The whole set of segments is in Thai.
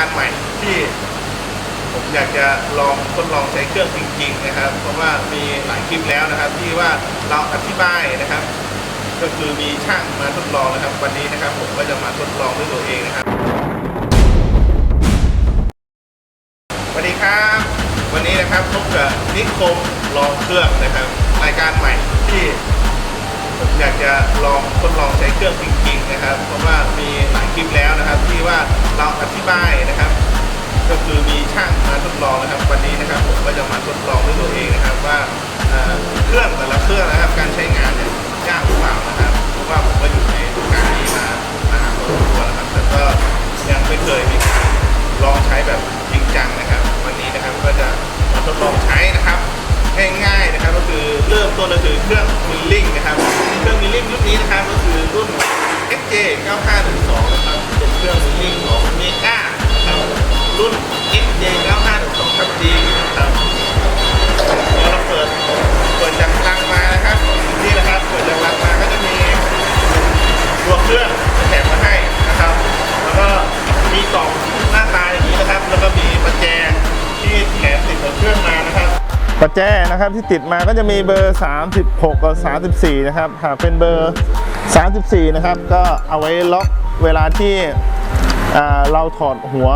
การใหม่ที่ผมอยากจะลองทดลองใช้เครื่องจริง ๆ นะครับ เพราะว่ามีหลายคลิปแล้วนะครับ ที่ว่าเราอธิบายนะครับ ก็คือมีช่างมาทดลองนะครับ วันนี้นะครับ ผมก็จะมาทดลองด้วยตัวเองนะครับสวัสดีครับ วันนี้นะครับพบกับนิคมลองเครื่องนะครับ รายการใหม่ที่ผมอยากจะลองทดลองใช้เครื่องจริง นะครับ เพราะว่ามีหลายคลิปแล้วนะครับ ที่ว่าเราอธิบายนะครับ ดีครับเดี๋ยวเราเปิดเปิดจากลังมานะครับ นี่นะครับเปิดจากลังมาก็จะมีตัวเครื่องแถมมาให้นะครับ แล้วก็มีกล่องหน้าตาอย่างนี้นะครับ แล้วก็มีประแจที่แถมติดกับเครื่องมานะครับประแจนะครับที่ติดมาก็จะมีเบอร์ 36 กับ 34 นะครับหากเป็นเบอร์ 34 นะครับ ก็เอาไว้ล็อกเวลาที่เราถอดหัว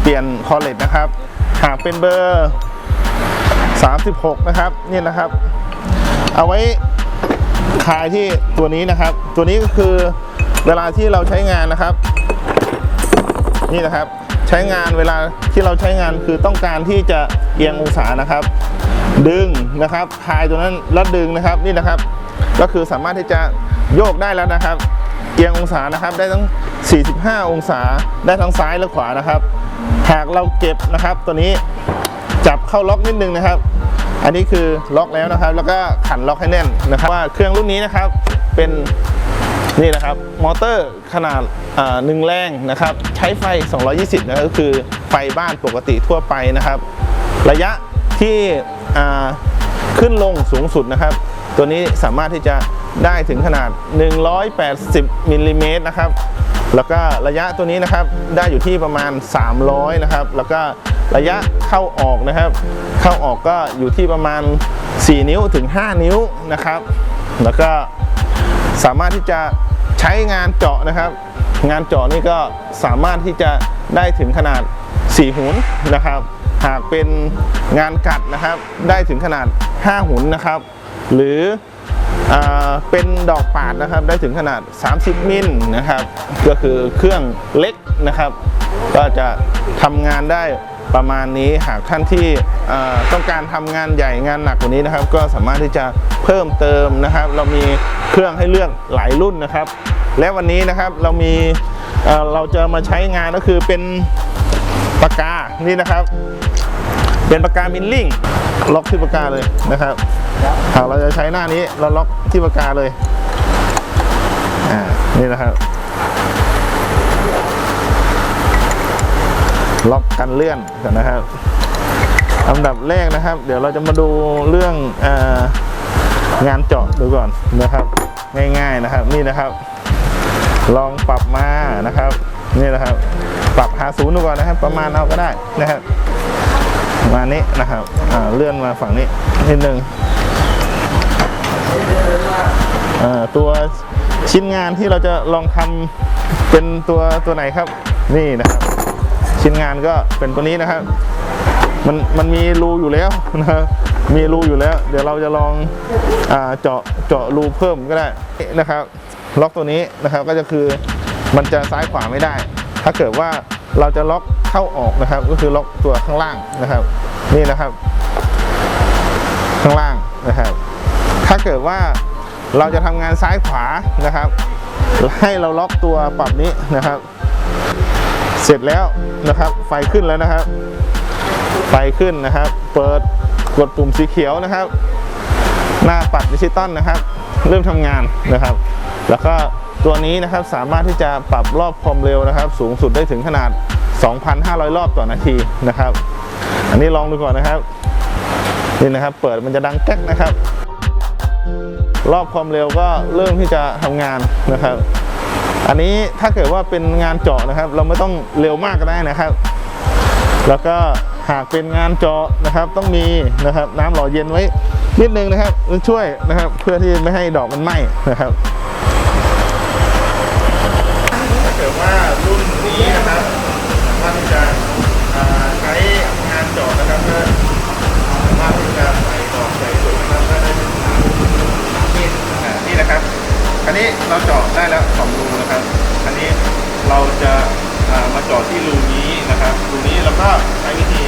เปลี่ยนคอเลตนะครับ หากเป็นเบอร์ 36 นะครับนี่นะครับ เอาไว้คลายที่ตัวนี้นะครับ ตัวนี้ก็คือเวลาที่เราใช้งานนะครับ นี่นะครับใช้งานเวลาที่เราใช้งานคือต้องการที่จะเอียงองศานะครับ ดึงนะครับคลายตัวนั้นแล้วดึงนะครับนี่นะครับ ก็คือสามารถที่จะโยกได้แล้วนะครับ เอียงองศานะครับได้ทั้ง 45 องศาได้ทั้งซ้ายและขวานะครับ หากเราเก็บนะครับ ตัวนี้จับเข้าล็อกนิดนึงนะครับ อันนี้คือล็อกแล้วนะครับ แล้วก็ขันล็อกให้แน่นนะครับ ว่าเครื่องรุ่นนี้นะครับเป็นนี่นะครับมอเตอร์ขนาดหนึ่งแรงนะครับ ใช้ไฟ 220นะก็คือไฟบ้านปกติทั่วไปนะครับ ระยะที่ขึ้นลงสูงสุดนะครับ ตัวนี้สามารถที่จะได้ถึงขนาด 180มิลลิเมตรนะครับ แล้วก็ระยะตัวนี้นะครับได้อยู่ที่ประมาณ 300 นะครับ แล้วก็ระยะเข้าออกนะครับ เข้าออกก็อยู่ที่ประมาณ 4 นิ้วถึง 5 นิ้วนะครับ แล้วก็สามารถที่จะใช้งานเจาะนะครับ งานเจาะนี่ก็สามารถที่จะได้ถึงขนาด 4 หุนนะครับ หากเป็นงานกัดนะครับ ได้ถึงขนาด 5 หุนนะครับ หรือ เป็นดอกปาดนะครับได้ถึงขนาด 30 มิลนะครับก็คือเครื่องเล็กนะครับ ก็จะทำงานได้ประมาณนี้หากท่านที่ต้องการทำงานใหญ่งานหนักกว่านี้นะครับ ก็สามารถที่จะเพิ่มเติมนะครับ เรามีเครื่องให้เลือกหลายรุ่นนะครับ และวันนี้นะครับเรามีเอ่อเราจะมาใช้งานก็คือเป็นปากกานี่นะครับ เป็นปากกามิลลิ่งล็อกที่ปากกาเลยนะครับเราจะใช้หน้านี้เราล็อกที่ปากกาเลยอ่านี่นะครับล็อกกันเลื่อนกันนะครับอันดับแรกนะครับ เดี๋ยวเราจะมาดูเรื่ององานเจาะดูก่อนนะครับ ง่ายๆนะครับนี่นะครับ ลองปรับมานะครับนี่นะครับ ปรับหาศูนย์ดูก่อนนะครับ ประมาณเอาก็ได้นะครับ ประมาณนี้นะครับเลื่อนมาฝั่งนี้นิดนึงอ่าตัวชิ้นงานที่เราจะลองทำเป็นตัวตัวไหนครับ นี่นะครับชิ้นงานก็เป็นตัวนี้นะครับมันมันมีรูอยู่แล้วนะครับมีรูอยู่แล้ว เดี๋ยวเราจะลองอเจาะเจาะรูเพิ่มก็ได้นะครับ ล็อกตัวนี้นะครับก็จะคือมันจะซ้ายขวาไม่ได้ ถ้าเกิดว่าเราจะล็อกเข้าออกนะครับ ก็คือล็อกตัวข้างล่างนะครับ นี่นะครับ ข้างล่างนะครับ ถ้าเกิดว่าเราจะทำงานซ้ายขวานะครับ ให้เราล็อกตัวปรับนี้นะครับ เสร็จแล้วนะครับ ไฟขึ้นแล้วนะครับ ไฟขึ้นนะครับ เปิดกดปุ่มสีเขียวนะครับ หน้าปัดดิจิตอลนะครับ เริ่มทำงานนะครับ แล้วก็ตัวนี้นะครับสามารถที่จะปรับรอบความเร็วนะครับ สูงสุดได้ถึงขนาด 2,500 รอบต่อนาทีนะครับ อันนี้ลองดูก่อนนะครับ นี่นะครับ เปิดมันจะดังแก๊กนะครับ รอบความเร็วก็เริ่มที่จะทำงานนะครับ อันนี้ถ้าเกิดว่าเป็นงานเจาะนะครับ เราไม่ต้องเร็วมากก็ได้นะครับ แล้วก็หากเป็นงานเจาะนะครับ ต้องมีนะครับ น้ำหล่อเย็นไว้นิดนึงนะครับช่วยนะครับ เพื่อที่ไม่ให้ดอกมันไหม้นะครับ นี้เราเจาะได้แล้วสองรูนะครับอันนี้เราจะามาเจาะที่รูนี้นะครับรูนี้เราก็ใช้วิธี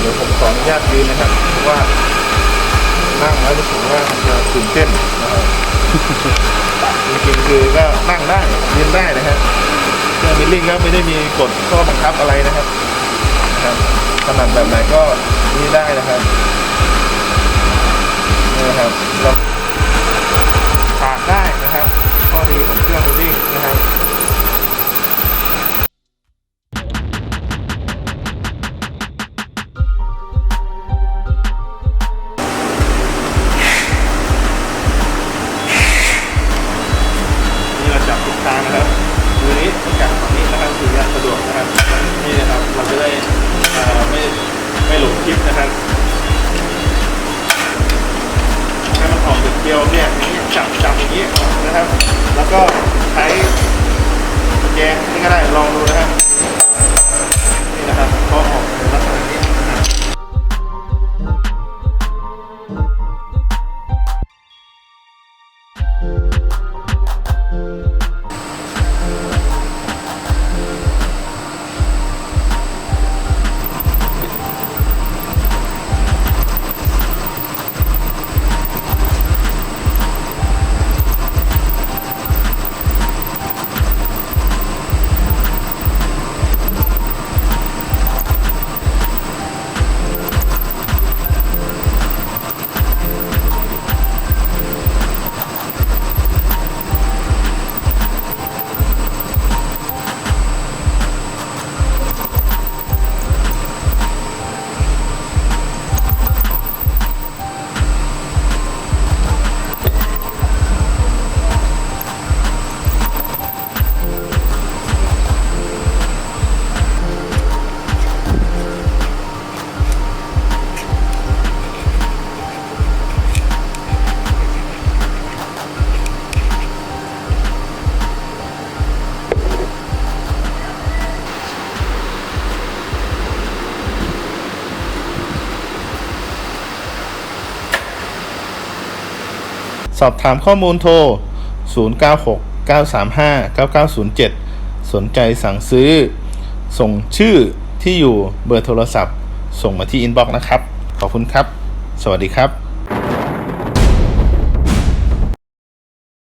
เดี๋ยวผมขออนุญาตยืนนะครับเพราะว่านั่งแล้วรู้สึกว่ามันจะตื่นเต้นนะครับจริงๆคือก็นั่งได้ยืนได้นะครับเครื่องมิลลิ่งก็ไม่ได้มีกฎข้อบังคับอะไรนะครับ นะครับถนัดแบบไหนก็นี่ได้นะครับนี่นะครับเราถากได้นะครับ ข้อดีของเครื่องวิ่งนะครับนี่เราจับทุกทางนะครับมือนี้ต้องจับฝั่งนี้นะครับถึงจะสะดวกนะครับ นี่นะครับ เราจะได้ ไม่ไม่หลงทิปนะครับให้มันออกเป็นเกลียวเนี่ยอย่างนี้จับจับอย่างนี้นะครับ แล้วก็ใช้กุญแจนี่ก็ได้ลองดูนะครับนี่นะครับพอออก สอบถามข้อมูลโทร 096 935 9907 สนใจสั่งซื้อ ส่งชื่อที่อยู่เบอร์โทรศัพท์ ส่งมาที่อินบ็อกซ์นะครับ ขอบคุณครับ สวัสดีครับ